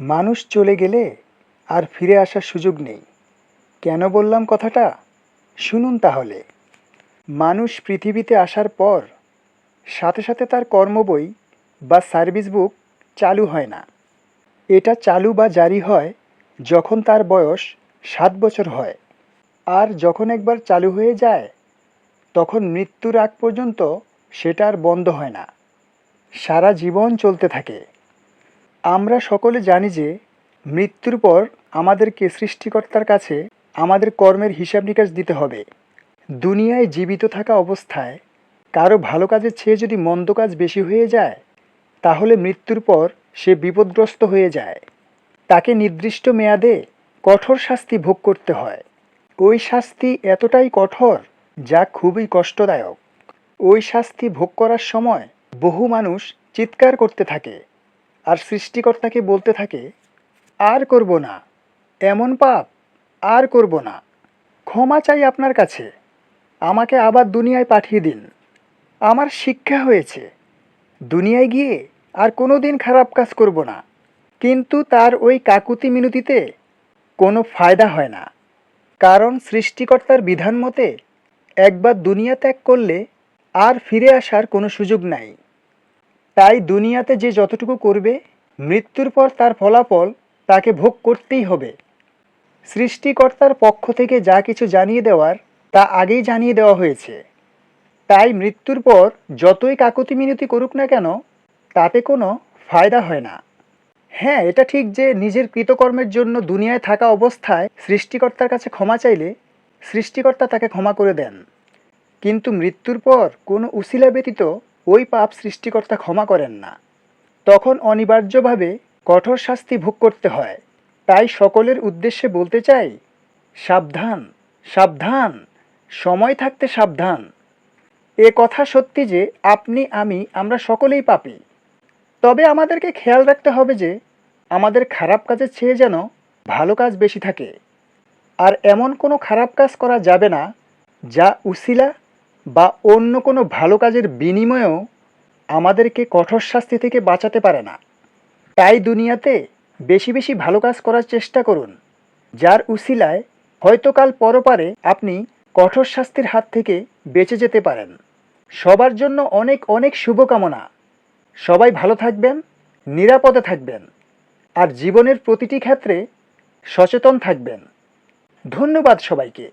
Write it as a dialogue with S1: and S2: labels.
S1: মানুষ চলে গেলে আর ফিরে আসার সুযোগ নেই। কেন বললাম কথাটা? শুনুন তাহলে। মানুষ পৃথিবীতে আসার পর সাথে সাথে তার কর্মবই বা সার্ভিস বুক চালু হয় না। এটা চালু বা জারি হয় যখন তার বয়স সাত বছর হয়। আর যখন একবার চালু হয়ে যায়, তখন মৃত্যুর আগ পর্যন্ত সেটা আর বন্ধ হয় না। সারা জীবন চলতে থাকে। আমরা সকলে জানি যে মৃত্যুর পর আমাদেরকে সৃষ্টিকর্তার কাছে আমাদের কর্মের হিসাব নিকাশ দিতে হবে। দুনিয়ায় জীবিত থাকা অবস্থায় কারও ভালো কাজের চেয়ে যদি মন্দ কাজ বেশি হয়ে যায়, তাহলে মৃত্যুর পর সে বিপদগ্রস্ত হয়ে যায়। তাকে নির্দিষ্ট মেয়াদে কঠোর শাস্তি ভোগ করতে হয়। ওই শাস্তি এতটাই কঠোর যা খুবই কষ্টদায়ক। ওই শাস্তি ভোগ করার সময় বহু মানুষ চিৎকার করতে থাকে। আর সৃষ্টিকর্তাকে বলতে থাকে, আর করব না। এমন পাপ আর করব না। ক্ষমা চাই আপনার কাছে। আমাকে আবার দুনিয়ায় পাঠিয়ে দিন। আমার শিক্ষা হয়েছে। দুনিয়ায় গিয়ে আর কোনো দিন খারাপ কাজ করব না। কিন্তু তার ওই কাকুতি মিনতিতে কোনো ফায়দা হয় না। কারণ সৃষ্টিকর্তার বিধান মতে, একবার দুনিয়া ত্যাগ করলে আর ফিরে আসার কোনো সুযোগ নাই। তাই দুনিয়াতে যে যতটুকু করবে, মৃত্যুর পর তার ফলাফল তাকে ভোগ করতেই হবে। সৃষ্টিকর্তার পক্ষ থেকে যা কিছু জানিয়ে দেওয়ার, তা আগেই জানিয়ে দেওয়া হয়েছে। তাই মৃত্যুর পর যতই কাকুতি মিনতি করুক না কেন, তাতে কোনো ফায়দা হয় না। হ্যাঁ এটা ঠিক যে নিজের কৃতকর্মের জন্য দুনিয়ায় থাকা অবস্থায় সৃষ্টিকর্তার কাছে ক্ষমা চাইলে সৃষ্টিকর্তা তাকে ক্ষমা করে দেন। কিন্তু মৃত্যুর পর কোনো উসিলা ব্যতীত ওই পাপ সৃষ্টিকর্তা ক্ষমা করেন না। তখন অনিবার্যভাবে কঠোর শাস্তি ভোগ করতে হয়। তাই সকলের উদ্দেশ্যে বলতে চাই, সাবধান সাবধান, সময় থাকতে সাবধান। এ কথা সত্যি যে, আপনি, আমি, আমরা সকলেই পাপি। তবে আমাদেরকে খেয়াল রাখতে হবে যে, আমাদের খারাপ কাজের চেয়ে যেন ভালো কাজ বেশি থাকে। আর এমন কোনো খারাপ কাজ করা যাবে না, যা উসিলা বা অন্য কোনো ভালো কাজের বিনিময়েও আমাদেরকে কঠোর শাস্তি থেকে বাঁচাতে পারে না। তাই দুনিয়াতে বেশি বেশি ভালো কাজ করার চেষ্টা করুন, যার উসিলায় হয়তো কাল পরপারে আপনি কঠোর শাস্তির হাত থেকে বেঁচে যেতে পারেন। সবার জন্য অনেক অনেক শুভকামনা। সবাই ভালো থাকবেন, নিরাপদে থাকবেন, আর জীবনের প্রতিটি ক্ষেত্রে সচেতন থাকবেন। ধন্যবাদ সবাইকে।